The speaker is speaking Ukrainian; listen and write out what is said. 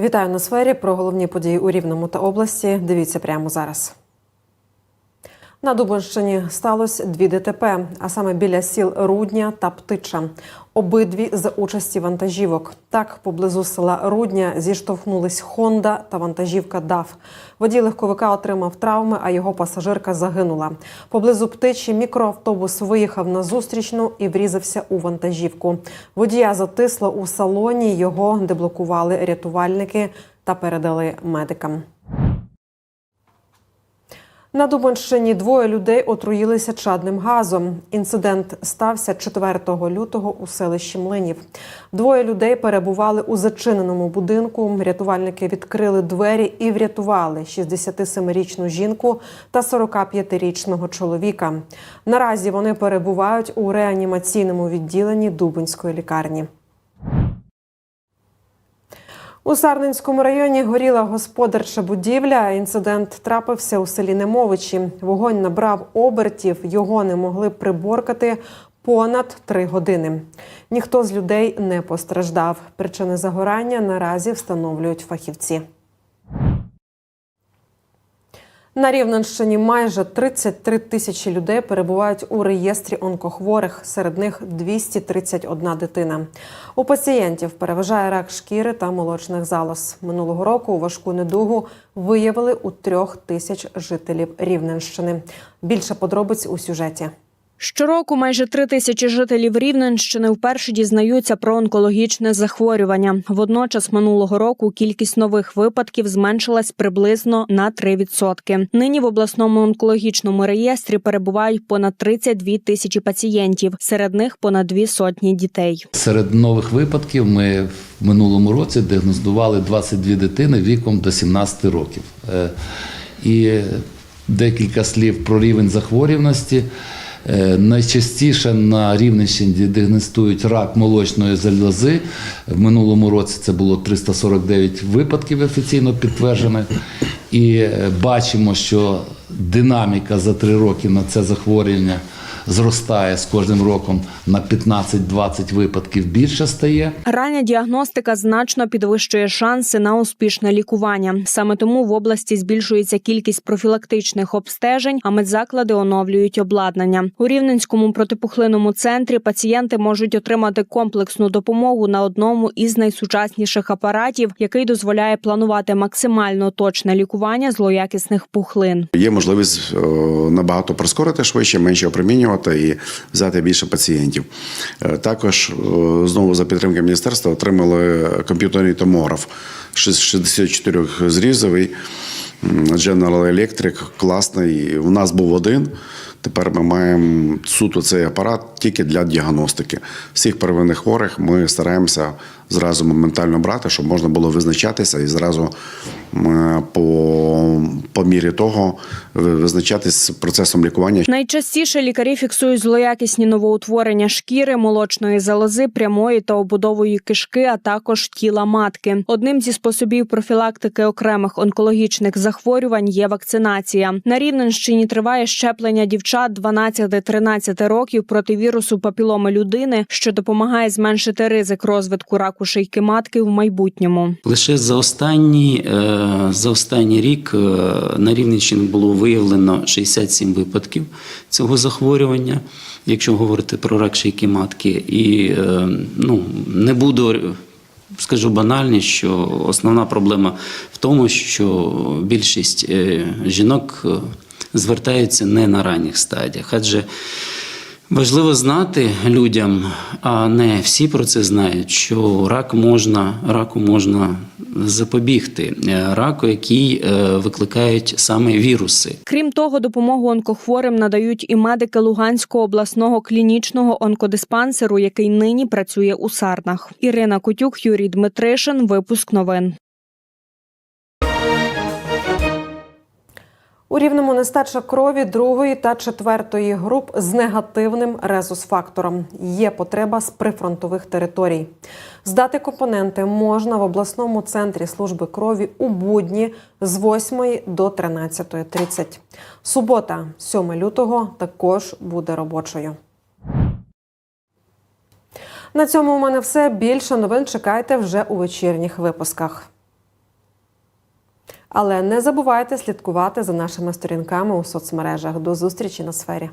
Вітаю на сфері про головні події у Рівному та області. Дивіться прямо зараз. На Дубинщині сталося дві ДТП, а саме біля сіл Рудня та Птича. Обидві за участі вантажівок. Так, поблизу села Рудня зіштовхнулись Хонда та вантажівка ДАФ. Водій легковика отримав травми, а його пасажирка загинула. Поблизу птичі мікроавтобус виїхав на зустрічну і врізався у вантажівку. Водія затисло у салоні. Його деблокували рятувальники та передали медикам. На Дубонщині двоє людей отруїлися чадним газом. Інцидент стався 4 лютого у селищі Млинів. Двоє людей перебували у зачиненому будинку. Рятувальники відкрили двері і врятували 67-річну жінку та 45-річного чоловіка. Наразі вони перебувають у реанімаційному відділенні Дубинської лікарні. У Сарненському районі горіла господарча будівля. Інцидент трапився у селі Немовичі. Вогонь набрав обертів, його не могли приборкати понад три години. Ніхто з людей не постраждав. Причини загорання наразі встановлюють фахівці. На Рівненщині майже 33 тисячі людей перебувають у реєстрі онкохворих. Серед них 231 дитина. У пацієнтів переважає рак шкіри та молочних залоз. Минулого року важку недугу виявили у трьох тисяч жителів Рівненщини. Більше подробиць у сюжеті. Щороку майже три тисячі жителів Рівненщини вперше дізнаються про онкологічне захворювання. Водночас минулого року кількість нових випадків зменшилась приблизно на 3%. Нині в обласному онкологічному реєстрі перебувають понад 32 тисячі пацієнтів. Серед них понад дві сотні дітей. Серед нових випадків ми в минулому році діагностували 22 дитини віком до 17 років. Е, І декілька слів про рівень захворюваності. Е, Найчастіше на Рівненщині діагностують рак молочної залози. В минулому році це було 349 випадків офіційно підтверджених. І е, бачимо, що динаміка за три роки на це захворювання зростає з кожним роком на 15-20 випадків більше стає. Рання діагностика значно підвищує шанси на успішне лікування. Саме тому в області збільшується кількість профілактичних обстежень, а медзаклади оновлюють обладнання. У рівненському протипухлинному центрі пацієнти можуть отримати комплексну допомогу на одному із найсучасніших апаратів, який дозволяє планувати максимально точне лікування злоякісних пухлин. Є можливість е, набагато прискорити швидше, менше опромінювати і взяти більше пацієнтів. Е, Також е, знову за підтримки міністерства отримали комп'ютерний томограф 64 зрізовий General Electric, класний. У нас був один. Тепер ми маємо суто цей апарат тільки для діагностики. Всіх первинних хворих ми стараємося зразу моментально брати, щоб можна було визначатися і зразу по, по мірі того визначатись з процесом лікування. Найчастіше лікарі фіксують злоякісні новоутворення шкіри, молочної залози, прямої та обудової кишки, а також тіла матки. Одним зі способів профілактики окремих онкологічних захворювань є вакцинація. На Рівненщині триває щеплення дівчат 12-13 років проти вірусу папіломи людини, що допомагає зменшити ризик розвитку раку шийки матки в майбутньому. Лише за останній, е, за останній рік е, на Рівненщині було виявлено 67 випадків цього захворювання, якщо говорити про рак шийки матки. І е, ну, не буду. Скажу банальність, що основна проблема в тому, що більшість жінок звертаються не на ранніх стадіях, адже Важливо знати людям, а не всі про це знають, що рак можна, раку можна запобігти, Е, раку, який е, викликають саме віруси. Крім того, допомогу онкохворим надають і медики Луганського обласного клінічного онкодиспансеру, який нині працює у Сарнах. Ірина Кутюк, Юрій Дмитришин. Випуск новин. У рівному нестача крові другої та четвертої груп з негативним резус-фактором. Є потреба з прифронтових територій. Здати компоненти можна в обласному центрі служби крові у будні з 8 до 13.30. Субота, 7 лютого, також буде робочою. На цьому у мене все. Більше новин чекайте вже у вечірніх випусках. Але не забувайте слідкувати за нашими сторінками у соцмережах. До зустрічі на сфері.